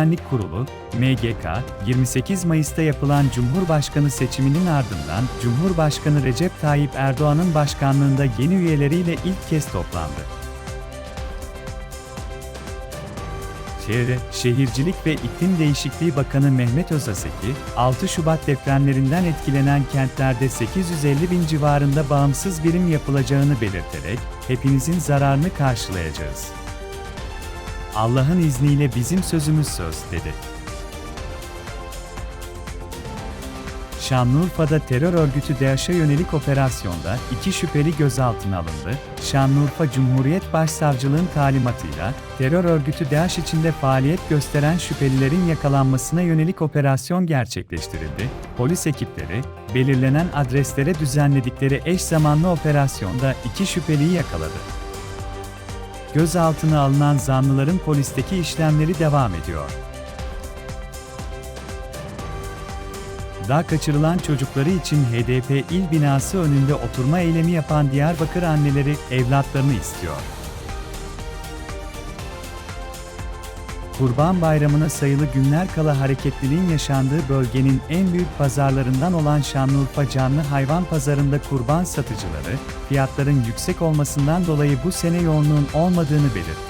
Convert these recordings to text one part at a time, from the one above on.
Güvenlik Kurulu, MGK, 28 Mayıs'ta yapılan Cumhurbaşkanı seçiminin ardından Cumhurbaşkanı Recep Tayyip Erdoğan'ın başkanlığında yeni üyeleriyle ilk kez toplandı. Çevre, Şehircilik ve İklim Değişikliği Bakanı Mehmet Özaseki, 6 Şubat depremlerinden etkilenen kentlerde 850 bin civarında bağımsız birim yapılacağını belirterek, hepinizin zararını karşılayacağız. Allah'ın izniyle bizim sözümüz söz, dedi. Şanlıurfa'da terör örgütü DAEŞ'e yönelik operasyonda iki şüpheli gözaltına alındı. Şanlıurfa Cumhuriyet Başsavcılığın talimatıyla terör örgütü DAEŞ içinde faaliyet gösteren şüphelilerin yakalanmasına yönelik operasyon gerçekleştirildi. Polis ekipleri belirlenen adreslere düzenledikleri eş zamanlı operasyonda iki şüpheliyi yakaladı. Gözaltına alınan zanlıların polisteki işlemleri devam ediyor. Daha kaçırılan çocukları için HDP il binası önünde oturma eylemi yapan Diyarbakır anneleri evlatlarını istiyor. Kurban Bayramı'na sayılı günler kala hareketliliğin yaşandığı bölgenin en büyük pazarlarından olan Şanlıurfa Canlı Hayvan Pazarı'nda kurban satıcıları, fiyatların yüksek olmasından dolayı bu sene yoğunluğun olmadığını belirtti.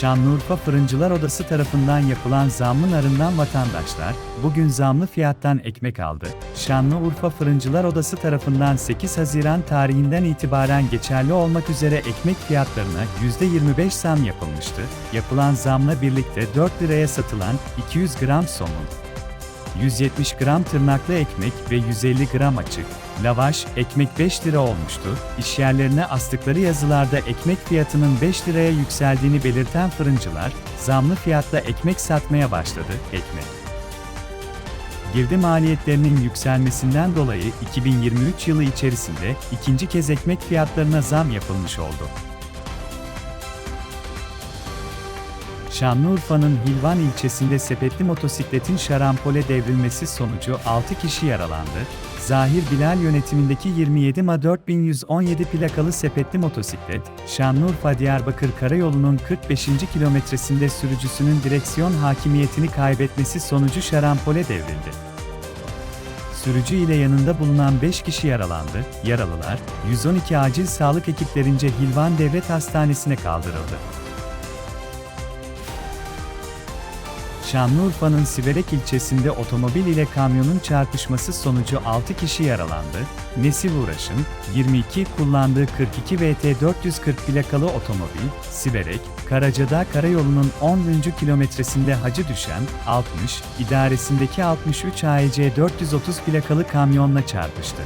Şanlıurfa Fırıncılar Odası tarafından yapılan zammın ardından vatandaşlar, bugün zamlı fiyattan ekmek aldı. Şanlıurfa Fırıncılar Odası tarafından 8 Haziran tarihinden itibaren geçerli olmak üzere ekmek fiyatlarına %25 zam yapılmıştı. Yapılan zamla birlikte 4 liraya satılan 200 gram somun, 170 gram tırnaklı ekmek ve 150 gram açık, lavaş, ekmek 5 lira olmuştu. İşyerlerine astıkları yazılarda ekmek fiyatının 5 liraya yükseldiğini belirten fırıncılar, zamlı fiyatla ekmek satmaya başladı. Ekmek. Girdi maliyetlerinin yükselmesinden dolayı 2023 yılı içerisinde ikinci kez ekmek fiyatlarına zam yapılmış oldu. Şanlıurfa'nın Hilvan ilçesinde sepetli motosikletin şarampole devrilmesi sonucu 6 kişi yaralandı. Zahir Bilal yönetimindeki 27 Ma 4117 plakalı sepetli motosiklet, Şanlıurfa-Diyarbakır Karayolu'nun 45. kilometresinde sürücüsünün direksiyon hakimiyetini kaybetmesi sonucu şarampole devrildi. Sürücü ile yanında bulunan 5 kişi yaralandı. Yaralılar, 112 acil sağlık ekiplerince Hilvan Devlet Hastanesi'ne kaldırıldı. Şanlıurfa'nın Siverek ilçesinde otomobil ile kamyonun çarpışması sonucu 6 kişi yaralandı. Nesil Uğraş'ın 22 kullandığı 42 VT 440 plakalı otomobil, Siverek, Karacadağ Karayolu'nun 10. kilometresinde hacı düşen 60, idaresindeki 63 AEC 430 plakalı kamyonla çarpıştı.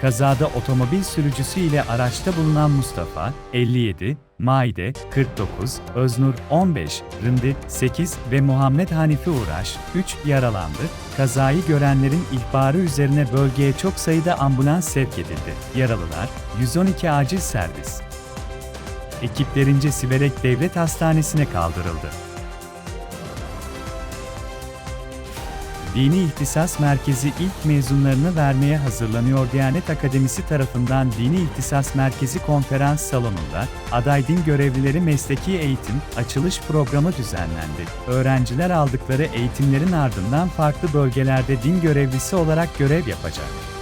Kazada otomobil sürücüsü ile araçta bulunan Mustafa, 57, Maide, 49, Öznur, 15, Rımdi, 8 ve Muhammed Hanifi Uğraş, 3 yaralandı. Kazayı görenlerin ihbarı üzerine bölgeye çok sayıda ambulans sevk edildi. Yaralılar, 112 acil servis. Ekiplerince Siverek Devlet Hastanesi'ne kaldırıldı. Dini İhtisas Merkezi ilk mezunlarını vermeye hazırlanıyor Diyanet Akademisi tarafından Dini İhtisas Merkezi konferans salonunda aday din görevlileri mesleki eğitim açılış programı düzenlendi. Öğrenciler aldıkları eğitimlerin ardından farklı bölgelerde din görevlisi olarak görev yapacak.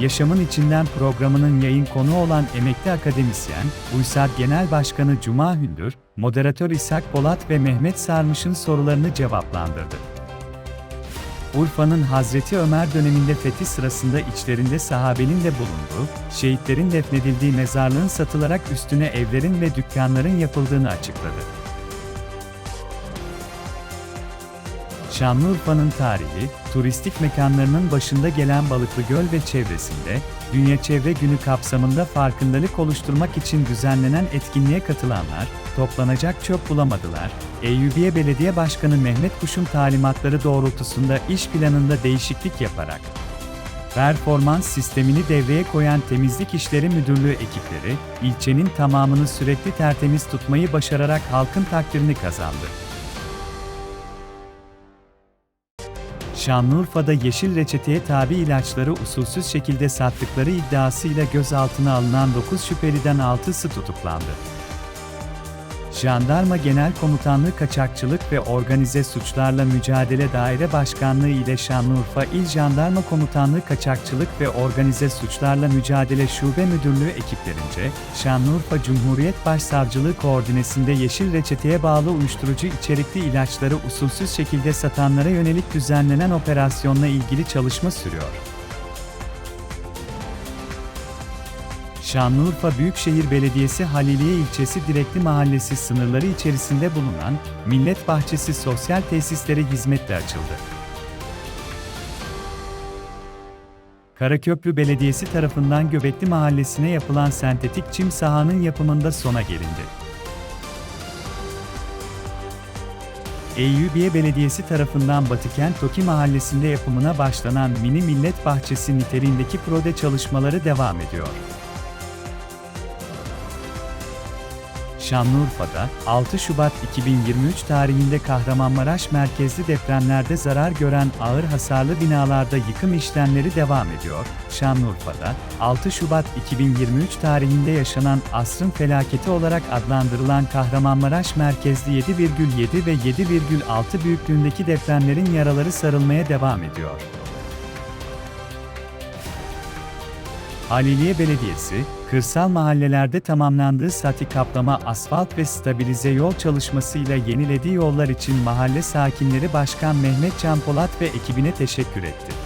Yaşamın İçinden programının yayın konu olan emekli akademisyen, Uysal Genel Başkanı Cuma Hündür, moderatör İshak Polat ve Mehmet Sarmış'ın sorularını cevaplandırdı. Urfa'nın Hazreti Ömer döneminde fethi sırasında içlerinde sahabenin de bulunduğu, şehitlerin defnedildiği mezarlığın satılarak üstüne evlerin ve dükkanların yapıldığını açıkladı. Şanlıurfa'nın tarihi, turistik mekanlarının başında gelen Balıklı Göl ve çevresinde, Dünya Çevre Günü kapsamında farkındalık oluşturmak için düzenlenen etkinliğe katılanlar, toplanacak çöp bulamadılar. Eyyubiye Belediye Başkanı Mehmet Kuş'un talimatları doğrultusunda iş planında değişiklik yaparak, performans sistemini devreye koyan Temizlik İşleri Müdürlüğü ekipleri, ilçenin tamamını sürekli tertemiz tutmayı başararak halkın takdirini kazandı. Şanlıurfa'da yeşil reçeteye tabi ilaçları usulsüz şekilde sattıkları iddiasıyla gözaltına alınan 9 şüpheliden 6'sı tutuklandı. Jandarma Genel Komutanlığı Kaçakçılık ve Organize Suçlarla Mücadele Daire Başkanlığı ile Şanlıurfa İl Jandarma Komutanlığı Kaçakçılık ve Organize Suçlarla Mücadele Şube Müdürlüğü ekiplerince, Şanlıurfa Cumhuriyet Başsavcılığı koordinesinde yeşil reçeteye bağlı uyuşturucu içerikli ilaçları usulsüz şekilde satanlara yönelik düzenlenen operasyonla ilgili çalışma sürüyor. Şanlıurfa Büyükşehir Belediyesi Haliliye ilçesi Direkli Mahallesi sınırları içerisinde bulunan Millet Bahçesi Sosyal Tesisleri hizmetle açıldı. Karaköprü Belediyesi tarafından Göbekli Mahallesi'ne yapılan sentetik çim sahanın yapımında sona gelindi. Eyyubiye Belediyesi tarafından Batıkent Toki Mahallesi'nde yapımına başlanan mini millet bahçesi niteliğindeki prode çalışmaları devam ediyor. Şanlıurfa'da 6 Şubat 2023 tarihinde Kahramanmaraş merkezli depremlerde zarar gören ağır hasarlı binalarda yıkım işlemleri devam ediyor. Şanlıurfa'da 6 Şubat 2023 tarihinde yaşanan asrın felaketi olarak adlandırılan Kahramanmaraş merkezli 7,7 ve 7,6 büyüklüğündeki depremlerin yaraları sarılmaya devam ediyor. Haliliye Belediyesi, kırsal mahallelerde tamamlandığı sati kaplama asfalt ve stabilize yol çalışmasıyla yenilediği yollar için mahalle sakinleri Başkan Mehmet Can Polat ve ekibine teşekkür etti.